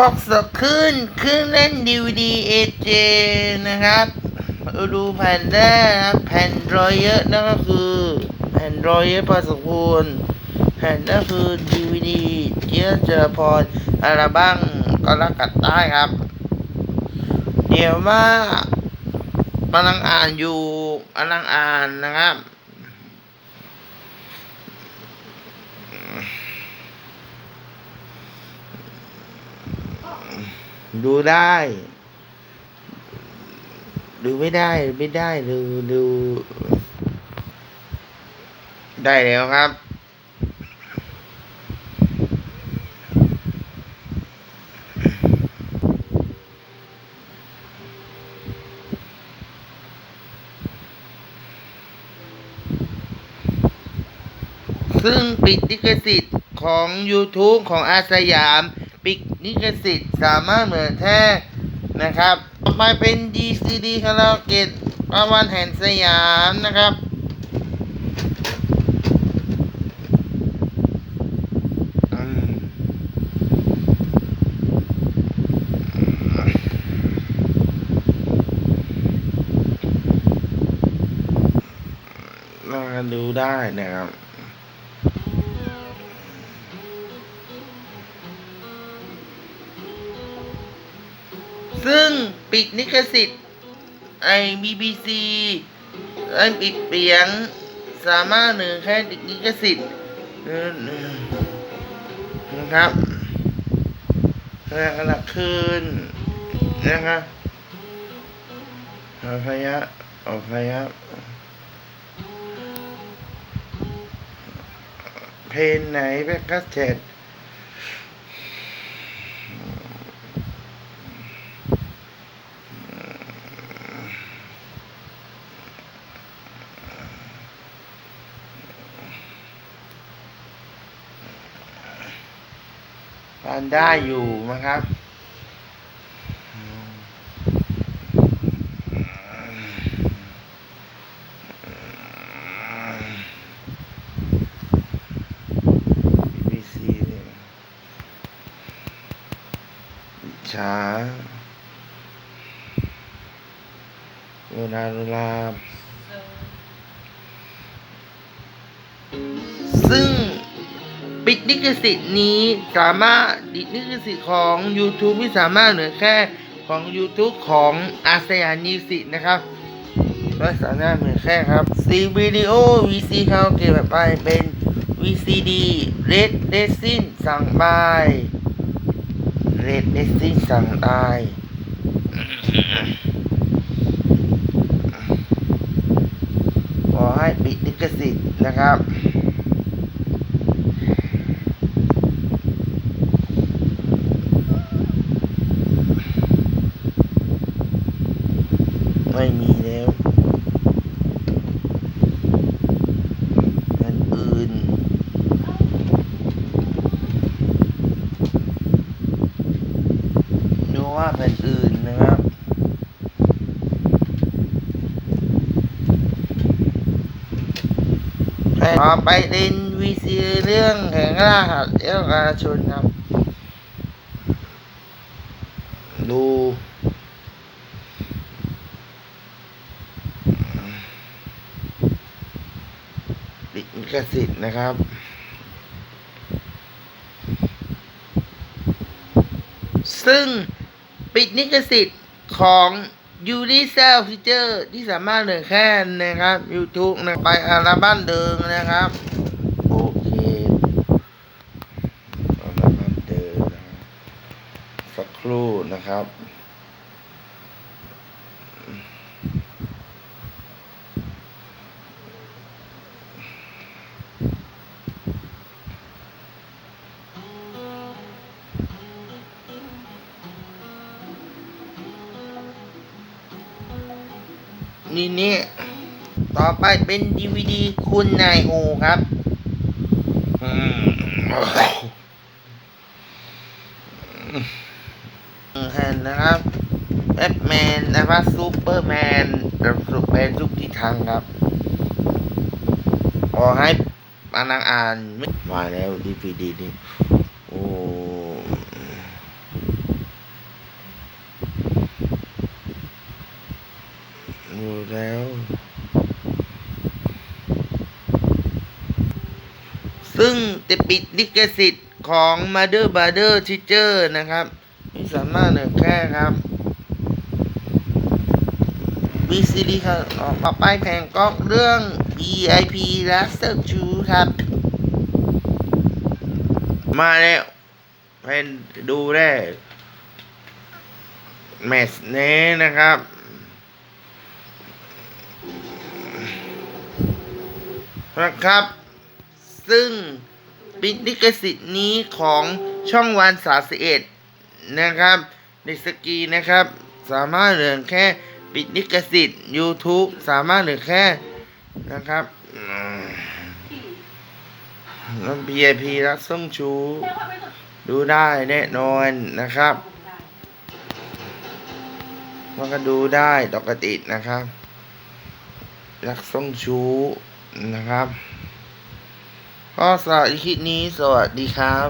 คอกสขึ้นเครื่องเล่น DVD AJ นะครับมาดูแผ่นแรกครับแผ่นรอยเยอะนั่นก็คือ แผ่นรอยเยอะพอสมควรแผ่นนั่นคือ DVD เจียเจรพรอัลบั้มก็รักกัดใต้ครับ เดี๋ยวมากำลังอ่านอยู่กำลังอ่านนะครับ ดูได้ ดูไม่ได้ไม่ได้ดูดู ได้แล้วครับซึ่งปิดลิขสิทธิ์ของ YouTube ของอาสยาม ปิดลิขสิทธิ์สามารถเหมือนแท้นะครับ ต่อไปเป็น DCD คาราโอเกะประวันแห่งสยามนะครับอืมน่าดูได้นะครับ ปิดลิขสิทธิ์ไอ BBC ไอปิดเสียงสามารถหนึ่งแค่ติดลิขสิทธิ์เออนะครับขณะคืนนะครับเอาพยะเอาพยะเพลงไหนแบ็กกัสเทด ทานได้อยู่นะครับช้าเวลาเวลาซึ่ง ปิดลิขสิทธิ์นี้สามารถดิดลิขสิทธิ์ของ YouTube ไม่สามารถเหลือแค่ของ YouTube ของอาสยามนิวสินะครับก็สามารถเหลือแค่ครับซีวิดีโอ VC เขาเก็บไปเป็น VCD Red Resin สั่งบาย Red Resin สั่งได้ขอให้ปิดลิขสิทธิ์นะครับ ไม่มีแล้วอันอื่น ดูว่าแผ่นอื่นนะครับต่อไปเป็นวีซีเรื่องแห่งราหัสเอลกาชนครับ ดู ลิขสิทธิ์นะครับ ซึ่งปิดลิขสิทธิ์ของ u n i c e l Feature ที่สามารถเหลือแค่นะครับ YouTube นะไปอัลบั้มเดิมนะครับ โอเคอัลบั้มเดิมนะครับสักครู่นะครับ นี่นี่ต่อไปเป็น DVD คุณนายโอครับอืมแฮนนะครับแบทแมนนะครับซูเปอร์แมนแบบสุแมนทุกที่ทางครับ ขอให้มานังอ่านมาแล้ว DVD นี่โอ้ อยู่แล้ว ซึ่งจะปิดลิขสิทธิ์ของ Mother Brother Teacher นะครับ ไม่สามารถเหนือแค่ครับวีซีดีครับต่อไปแข่งก๊อกเรื่อง EIP l a s t e r Two ครับ มาแล้วเป็นดูแรกแมตชนี้นะครับ นะครับ ซึ่งปิดลิขสิทธิ์นี้ของช่องวันสาสิเอ็ดนะครับในสกีนะครับ สามารถเหลือแค่ปิดลิขสิทธิ์ YouTube สามารถเหลือแค่นะครับอืมแล้ว VIP รักส้มชู ดูได้แน่นอนนะครับ มันก็ดูได้ปกตินะครับ รักส่งชู นะครับ ก็สำหรับคลิปนี้สวัสดีครับ